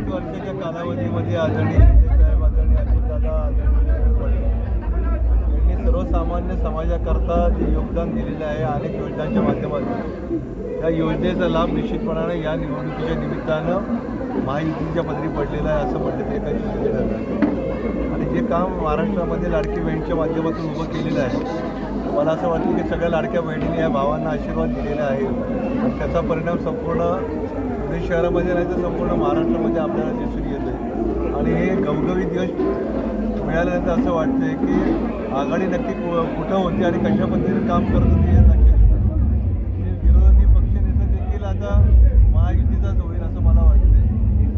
मुख्यमंत्री आदरणीय शिंदेसाहेब आदरणीय अजितदादा आदरणीय यांनी सर्वसामान्य समाजाकरता जे योगदान दिलेलं आहे अनेक योजनांच्या माध्यमातून. त्या योजनेचा लाभ निश्चितपणाने या निवडणुकीच्या निमित्तानं महायुतीच्या पदरी पडलेला आहे असं म्हटलं तरी काही ठरणार आणि जे काम महाराष्ट्रामध्ये लाडकी बहिणीच्या माध्यमातून उभं केलेलं आहे मला असं वाटतं की सगळ्या लाडक्या बहिणींनी या भावांना आशीर्वाद दिलेला आहे. त्याचा परिणाम संपूर्ण पुणे शहरामध्ये नाही तर संपूर्ण महाराष्ट्रामध्ये आपल्याला दिसून येत आहे आणि हे गवगवीत दिवस मिळाल्यानंतर असं वाटतंय की आघाडी नक्की कु- कुठं होती आणि कशा पद्धतीने काम करत होती हे नक्की विरोधी पक्षनेता देखील आता महायुतीचाच होईल असं मला वाटते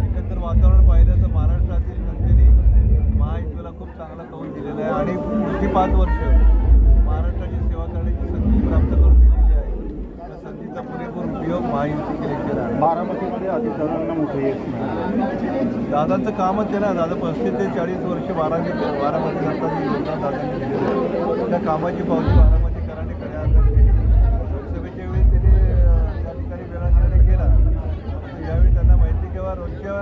एकंदर वातावरण पाहिलं तर महाराष्ट्रातील जनतेने महायुतीला खूप चांगला कौल दिलेला आहे आणि पुढची पाच वर्ष ते मोठं येत नाही दादांचं कामच आहे ना दादा पस्तीस ते चाळीस वर्ष बारावी बारामध्ये करतात योजना दादांनी दिलेली त्या कामाची पावती बारामध्ये कराने खऱ्या लोकसभेच्या वेळी त्यांनी त्या ठिकाणी वेळा निर्णय केला. यावेळी त्यांना माहिती किंवा रोजच्या